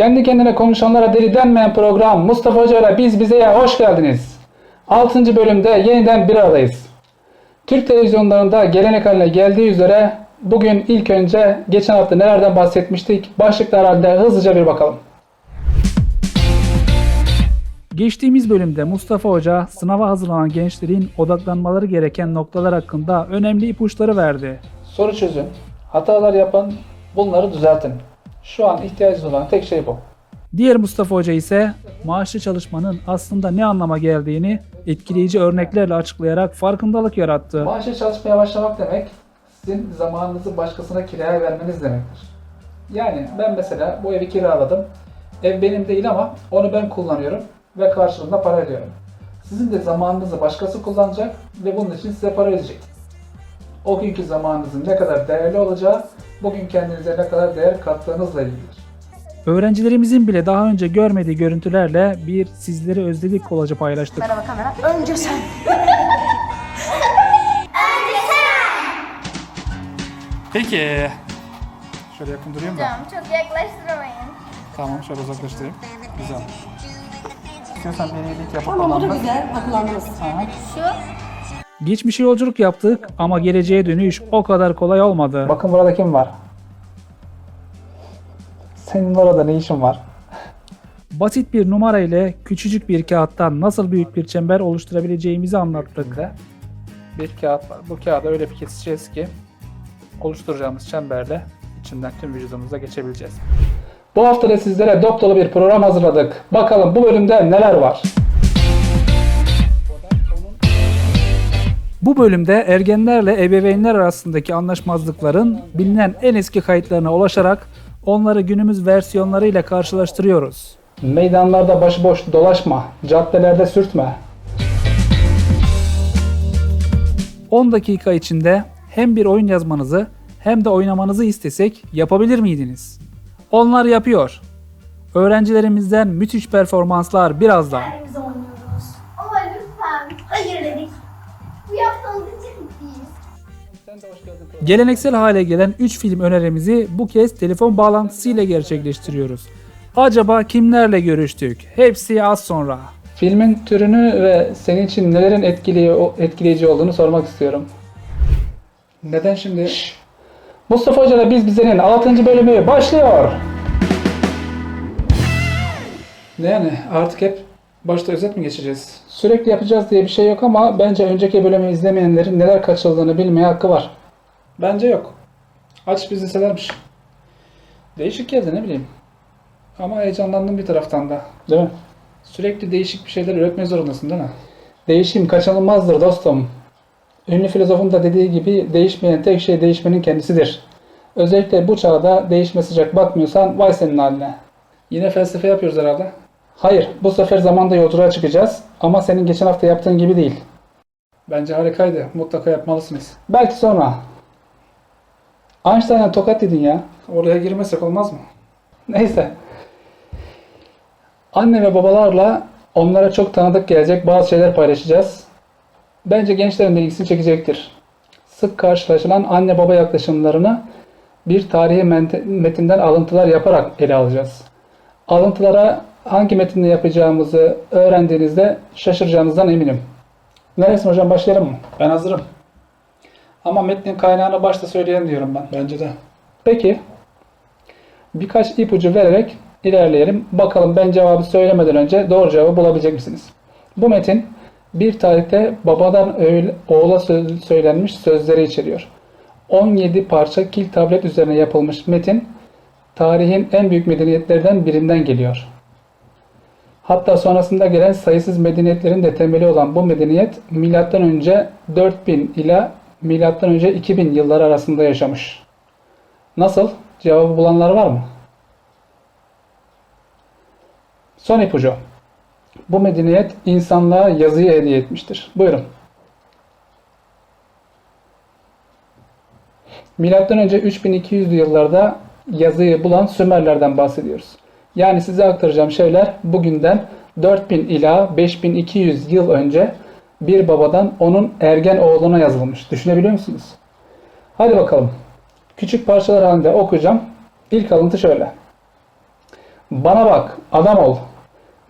Kendi kendine konuşanlara deli denmeyen program Mustafa Hoca ile Biz Bize'ye hoş geldiniz. 6. bölümde yeniden bir aradayız. Türk televizyonlarında gelenek haline geldiği üzere bugün ilk önce geçen hafta nelerden bahsetmiştik başlıklar halinde hızlıca bir bakalım. Geçtiğimiz bölümde Mustafa Hoca sınava hazırlanan gençlerin odaklanmaları gereken noktalar hakkında önemli ipuçları verdi. Soru çözün, hatalar yapın, bunları düzeltin. Şu an ihtiyacınız olan tek şey bu. Diğer Mustafa Hoca ise maaşlı çalışmanın aslında ne anlama geldiğini etkileyici örneklerle açıklayarak farkındalık yarattı. Maaşlı çalışmaya başlamak demek sizin zamanınızı başkasına kiraya vermeniz demektir. Yani ben mesela bu evi kiraladım. Ev benim değil ama onu ben kullanıyorum ve karşılığında para ödüyorum. Sizin de zamanınızı başkası kullanacak ve bunun için size para ödeyecek. O günkü zamanınızın ne kadar değerli olacağı, bugün kendinize ne kadar değer kattığınızla ilgilidir. Öğrencilerimizin bile daha önce görmediği görüntülerle bir sizleri özledik kolajı paylaştık. Merhaba kamera. Önce sen. Peki. Şöyle yakın durayım da. Hocam çok yaklaştırmayın. Tamam şöyle uzaklaştırayım. Güzel. İstiyorsan beni iyilik yapıp Tamam o da kullanmak. güzel. Akıllandınız. Aha. Şu Geçmişe yolculuk yaptık ama geleceğe dönüş o kadar kolay olmadı. Bakın burada kim var? Senin orada ne işin var? Basit bir numara ile küçücük bir kağıttan nasıl büyük bir çember oluşturabileceğimizi anlattık. Bir kağıt var. Bu kağıdı öyle bir keseceğiz ki oluşturacağımız çemberle içinden tüm vücudumuza geçebileceğiz. Bu hafta da sizlere dop dolu bir program hazırladık. Bakalım bu bölümde neler var? Bu bölümde ergenlerle ebeveynler arasındaki anlaşmazlıkların bilinen en eski kayıtlarına ulaşarak onları günümüz versiyonlarıyla karşılaştırıyoruz. Meydanlarda başıboş dolaşma, caddelerde sürtme. 10 dakika içinde hem bir oyun yazmanızı hem de oynamanızı istesek yapabilir miydiniz? Onlar yapıyor. Öğrencilerimizden müthiş performanslar birazdan. Geleneksel hale gelen 3 film önerimizi bu kez telefon bağlantısıyla gerçekleştiriyoruz. Acaba kimlerle görüştük? Hepsi az sonra. Filmin türünü ve senin için nelerin etkili, etkileyici olduğunu sormak istiyorum. Neden şimdi? Mustafa Hoca ile Biz Bize'nin 6. bölümü başlıyor. Ne yani artık hep başta özet mi geçeceğiz? Sürekli yapacağız diye bir şey yok ama bence önceki bölümü izlemeyenlerin neler kaçırdığını bilmeye hakkı var. Bence yok. Aç biz izlermiş. Değişik geldi ne bileyim. Ama heyecanlandım bir taraftan da. Değil mi? Sürekli değişik bir şeyler üretmek zorundasın değil mi? Değişim kaçınılmazdır dostum. Ünlü filozofun da dediği gibi değişmeyen tek şey değişmenin kendisidir. Özellikle bu çağda değişme sıcak bakmıyorsan vay senin haline. Yine felsefe yapıyoruz herhalde. Hayır, bu sefer zamanda yolculuğa çıkacağız ama senin geçen hafta yaptığın gibi değil. Bence harikaydı. Mutlaka yapmalısınız. Belki sonra. Einstein'a tokat dedin ya. Oraya girmesek olmaz mı? Neyse. Anne ve babalarla onlara çok tanıdık gelecek bazı şeyler paylaşacağız. Bence gençlerin de ilgisini çekecektir. Sık karşılaşılan anne baba yaklaşımlarını bir tarihi metinden alıntılar yaparak ele alacağız. Alıntılara hangi metinde yapacağımızı öğrendiğinizde şaşıracağınızdan eminim. Neresin hocam başlayalım mı? Ben hazırım. Ama metnin kaynağını başta söyleyelim diyorum ben. Bence de. Peki. Birkaç ipucu vererek ilerleyelim. Bakalım ben cevabı söylemeden önce doğru cevabı bulabilecek misiniz? Bu metin bir tarihte babadan oğula söz- söylenmiş sözleri içeriyor. 17 parça kil tablet üzerine yapılmış metin tarihin en büyük medeniyetlerden birinden geliyor. Hatta sonrasında gelen sayısız medeniyetlerin de temeli olan bu medeniyet milattan önce 4000 ila önce 2000 yılları arasında yaşamış. Nasıl? Cevabı bulanlar var mı? Son ipucu. Bu medeniyet insanlığa yazıyı hediye etmiştir. Buyurun. Milattan önce 3200'lü yıllarda yazıyı bulan Sümerlerden bahsediyoruz. Yani size aktaracağım şeyler bugünden 4000 ila 5200 yıl önce bir babadan onun ergen oğluna yazılmış. Düşünebiliyor musunuz? Hadi bakalım. Küçük parçalar halinde okuyacağım. İlk alıntı şöyle. Bana bak, adam ol.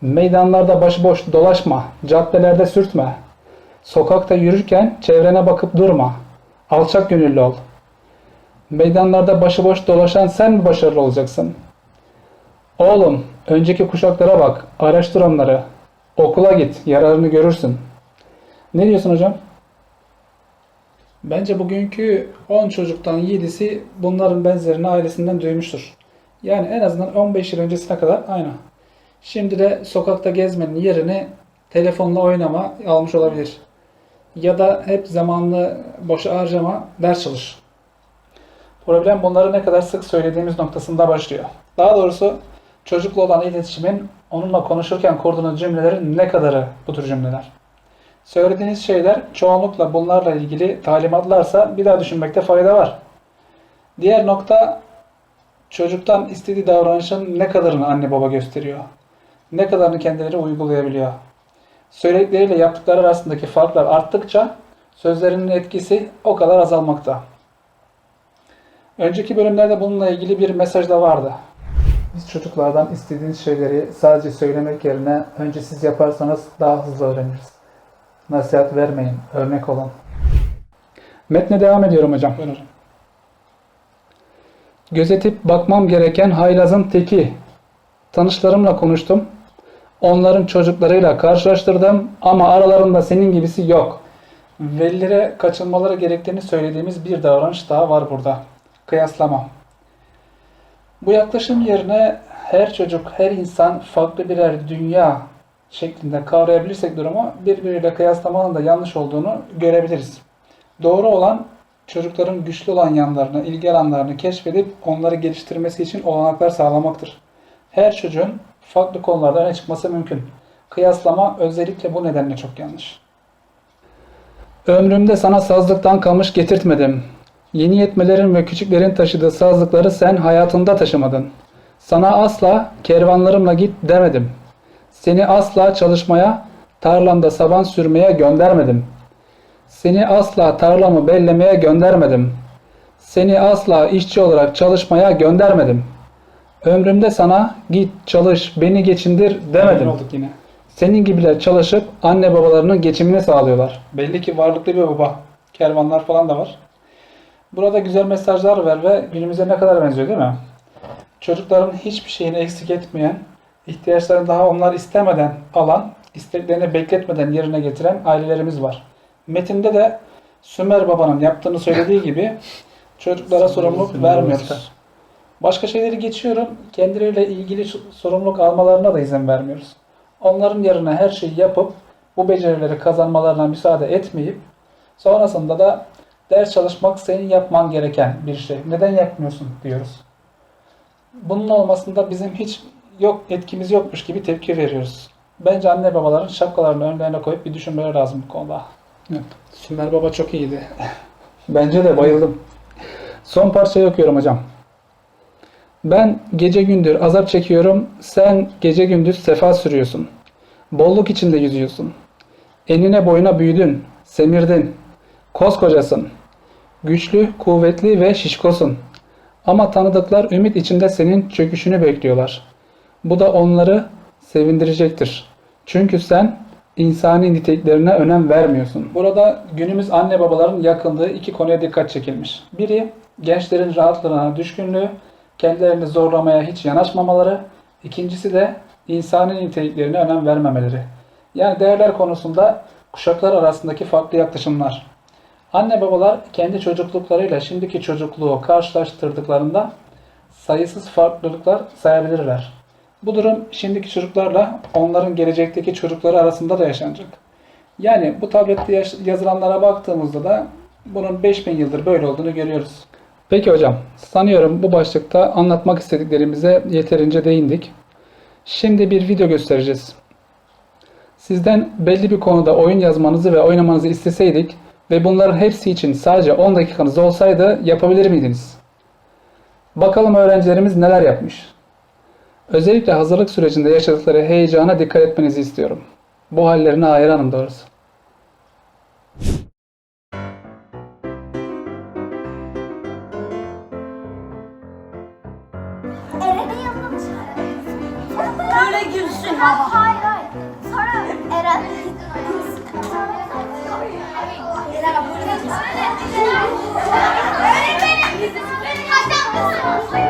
Meydanlarda başıboş dolaşma, caddelerde sürtme. Sokakta yürürken çevrene bakıp durma. Alçak gönüllü ol. Meydanlarda başıboş dolaşan sen mi başarılı olacaksın? Oğlum, önceki kuşaklara bak, araştır onları. Okula git, yararını görürsün. Ne diyorsun hocam? Bence bugünkü 10 çocuktan 7'si bunların benzerini ailesinden duymuştur. Yani en azından 15 yıl öncesine kadar aynı. Şimdi de sokakta gezmenin yerini telefonla oynama almış olabilir. Ya da hep zamanını boşa harcama, ders çalış. Problem bunları ne kadar sık söylediğimiz noktasında başlıyor. Daha doğrusu çocukla olan iletişimin onunla konuşurken kurduğunuz cümlelerin ne kadarı bu tür cümleler. Söylediğiniz şeyler çoğunlukla bunlarla ilgili talimatlarsa bir daha düşünmekte fayda var. Diğer nokta çocuktan istediği davranışın ne kadarını anne baba gösteriyor. Ne kadarını kendileri uygulayabiliyor. Söyledikleriyle yaptıkları arasındaki farklar arttıkça sözlerinin etkisi o kadar azalmakta. Önceki bölümlerde bununla ilgili bir mesaj da vardı. Biz çocuklardan istediğiniz şeyleri sadece söylemek yerine önce siz yaparsanız daha hızlı öğreniriz. Nasihat vermeyin, örnek olun. Metne devam ediyorum hocam. Buyurun. Gözetip bakmam gereken haylazın teki. Tanışlarımla konuştum. Onların çocuklarıyla karşılaştırdım ama aralarında senin gibisi yok. Velilere kaçınmaları gerektiğini söylediğimiz bir davranış daha var burada. Kıyaslama. Bu yaklaşım yerine her çocuk, her insan farklı birer dünya şeklinde kavrayabilirsek durumu birbiriyle kıyaslamanın da yanlış olduğunu görebiliriz. Doğru olan çocukların güçlü olan yanlarını, ilgi alanlarını keşfedip onları geliştirmesi için olanaklar sağlamaktır. Her çocuğun farklı konularda öne çıkması mümkün. Kıyaslama özellikle bu nedenle çok yanlış. Ömrümde sana sazlıktan kamış getirtmedim. Yeni yetmelerin ve küçüklerin taşıdığı sazlıkları sen hayatında taşımadın. Sana asla kervanlarımla git demedim. Seni asla çalışmaya, tarlamda saban sürmeye göndermedim. Seni asla tarlamı bellemeye göndermedim. Seni asla işçi olarak çalışmaya göndermedim. Ömrümde sana git çalış beni geçindir demedim. olduk yine. Senin gibiler çalışıp anne babalarının geçimini sağlıyorlar. Belli ki varlıklı bir baba. Kervanlar falan da var. Burada güzel mesajlar ver ve günümüze ne kadar benziyor değil mi? Çocukların hiçbir şeyini eksik etmeyen, ihtiyaçlarını daha onlar istemeden alan, isteklerini bekletmeden yerine getiren ailelerimiz var. Metinde de Sümer babanın yaptığını söylediği gibi çocuklara sorumluluk vermiyoruz. Başka şeyleri geçiyorum. Kendileriyle ilgili sorumluluk almalarına da izin vermiyoruz. Onların yerine her şeyi yapıp bu becerileri kazanmalarına müsaade etmeyip sonrasında da ders çalışmak senin yapman gereken bir şey. Neden yapmıyorsun diyoruz. Bunun olmasında bizim hiç yok etkimiz yokmuş gibi tepki veriyoruz. Bence anne babaların şapkalarını önlerine koyup bir düşünmeleri lazım bu konuda. Evet. Sümer Baba çok iyiydi. Bence de bayıldım. Son parçayı okuyorum hocam. Ben gece gündür azap çekiyorum, sen gece gündüz sefa sürüyorsun. Bolluk içinde yüzüyorsun. Enine boyuna büyüdün, semirdin. Koskocasın. Güçlü, kuvvetli ve şişkosun. Ama tanıdıklar ümit içinde senin çöküşünü bekliyorlar. Bu da onları sevindirecektir. Çünkü sen insani niteliklerine önem vermiyorsun. Burada günümüz anne babaların yakındığı iki konuya dikkat çekilmiş. Biri gençlerin rahatlığına düşkünlüğü, kendilerini zorlamaya hiç yanaşmamaları. İkincisi de insani niteliklerine önem vermemeleri. Yani değerler konusunda kuşaklar arasındaki farklı yaklaşımlar. Anne babalar kendi çocukluklarıyla şimdiki çocukluğu karşılaştırdıklarında sayısız farklılıklar sayabilirler. Bu durum şimdiki çocuklarla onların gelecekteki çocukları arasında da yaşanacak. Yani bu tablette yazılanlara baktığımızda da bunun 5000 yıldır böyle olduğunu görüyoruz. Peki hocam, sanıyorum bu başlıkta anlatmak istediklerimize yeterince değindik. Şimdi bir video göstereceğiz. Sizden belli bir konuda oyun yazmanızı ve oynamanızı isteseydik ve bunların hepsi için sadece 10 dakikanız olsaydı yapabilir miydiniz? Bakalım öğrencilerimiz neler yapmış. Özellikle hazırlık sürecinde yaşadıkları heyecana dikkat etmenizi istiyorum. Bu hallerine hayranım doğrusu. Hayır hayır. Sonra Eren. Eren böyle gülsün. Öğretmenim. Hatta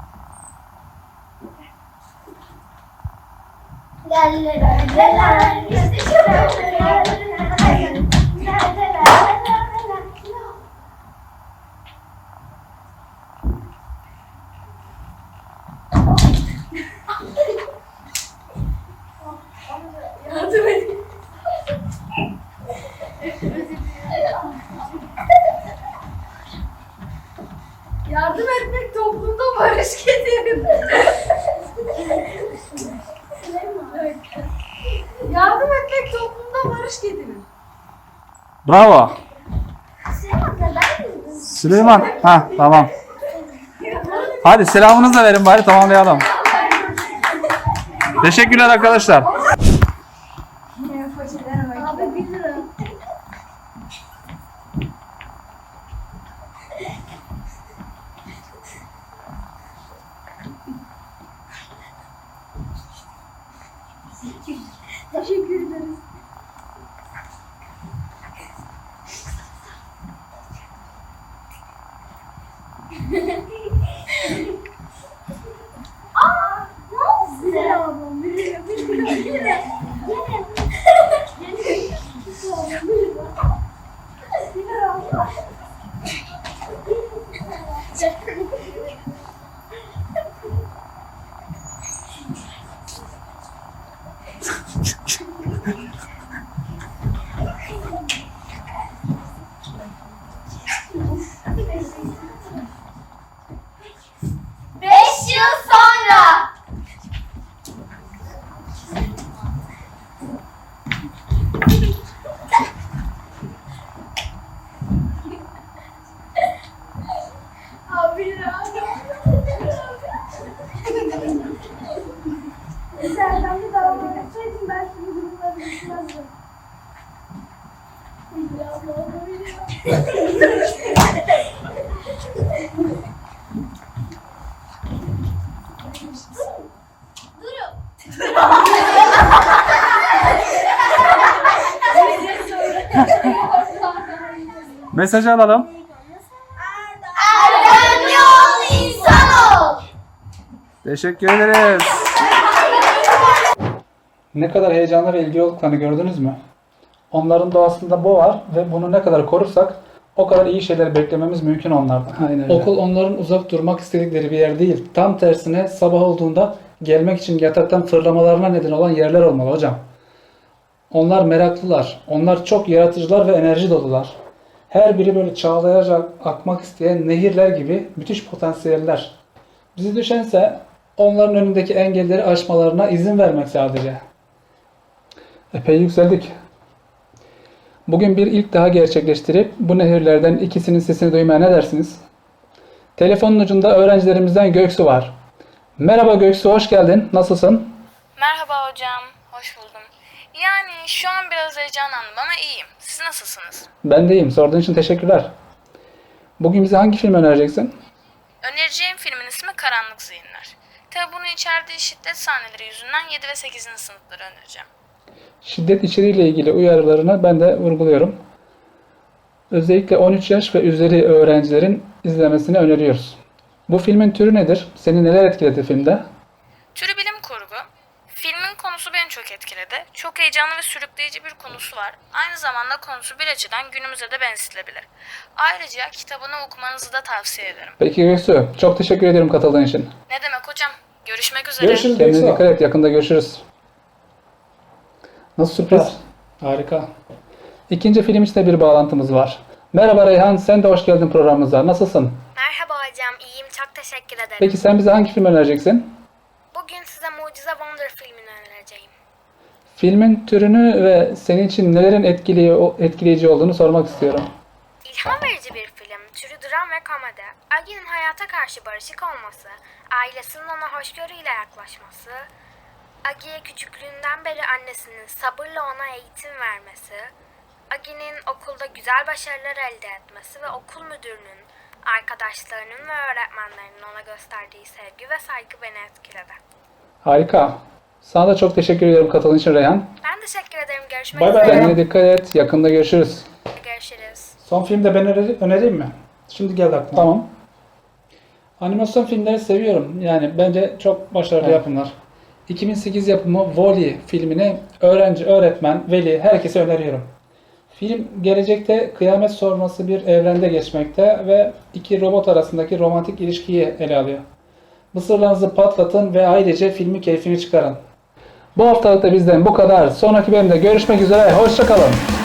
Yerler, yerler, yerler, yerler, yerler. Bravo. Süleyman. Ha tamam. Hadi selamınızı da verin bari tamamlayalım. Teşekkürler arkadaşlar. Teşekkür ederiz. Mesaj alalım. Erdemli ol, insan ol. Teşekkür ederiz. Ne kadar heyecanlı ve ilgi olduklarını gördünüz mü? Onların doğasında bu var ve bunu ne kadar korursak o kadar iyi şeyler beklememiz mümkün onlardan. Aynen öyle. Okul onların uzak durmak istedikleri bir yer değil. Tam tersine sabah olduğunda gelmek için yataktan fırlamalarına neden olan yerler olmalı hocam. Onlar meraklılar. Onlar çok yaratıcılar ve enerji dolular. Her biri böyle çağlayarak akmak isteyen nehirler gibi müthiş potansiyeller. Bize düşense onların önündeki engelleri aşmalarına izin vermek sadece. Epey yükseldik. Bugün bir ilk daha gerçekleştirip bu nehirlerden ikisinin sesini duymaya ne dersiniz? Telefonun ucunda öğrencilerimizden Göksu var. Merhaba Göksu, hoş geldin. Nasılsın? Merhaba hocam, hoş buldum. Yani şu an biraz heyecanlandım ama iyiyim. Siz nasılsınız? Ben de iyiyim. Sorduğun için teşekkürler. Bugün bize hangi film önereceksin? Önereceğim filmin ismi Karanlık Zihinler. Tabi bunu içerdiği şiddet sahneleri yüzünden 7 ve 8. sınıfları önereceğim. Şiddet içeriğiyle ilgili uyarılarını ben de vurguluyorum. Özellikle 13 yaş ve üzeri öğrencilerin izlemesini öneriyoruz. Bu filmin türü nedir? Seni neler etkiledi filmde? Türü bilim konusu beni çok etkiledi. Çok heyecanlı ve sürükleyici bir konusu var. Aynı zamanda konusu bir açıdan günümüze de benzetilebilir. Ayrıca kitabını okumanızı da tavsiye ederim. Peki Göksu, çok teşekkür ederim katıldığın için. Ne demek hocam? Görüşmek üzere. Görüşürüz. Kendine dikkat et. Yakında görüşürüz. Nasıl sürpriz? Harika. İkinci film için de bir bağlantımız var. Merhaba Reyhan, sen de hoş geldin programımıza. Nasılsın? Merhaba hocam, iyiyim. Çok teşekkür ederim. Peki sen bize hangi film önereceksin? Bugün size Mucize Wonder önereceğim. Filmin türünü ve senin için nelerin etkili, etkileyici olduğunu sormak istiyorum. İlham verici bir film, türü dram ve komedi. Agi'nin hayata karşı barışık olması, ailesinin ona hoşgörüyle yaklaşması, Agi'ye küçüklüğünden beri annesinin sabırla ona eğitim vermesi, Agi'nin okulda güzel başarılar elde etmesi ve okul müdürünün, arkadaşlarının ve öğretmenlerinin ona gösterdiği sevgi ve saygı beni etkiledi. Harika. Sana da çok teşekkür ederim katıldığın için Reyhan. Ben teşekkür ederim. Görüşmek Bay bay. üzere. Kendine dikkat et. Yakında görüşürüz. Görüşürüz. Son film de ben öneri- önereyim mi? Şimdi geldi aklıma. Tamam. Animasyon filmleri seviyorum. Yani bence çok başarılı yapımlar. 2008 yapımı Wall-E filmini öğrenci, öğretmen, veli herkese öneriyorum. Film gelecekte kıyamet sonrası bir evrende geçmekte ve iki robot arasındaki romantik ilişkiyi ele alıyor. Mısırlarınızı patlatın ve ailece filmi keyfini çıkarın. Bu haftalık da bizden bu kadar. Sonraki bölümde görüşmek üzere. Hoşçakalın.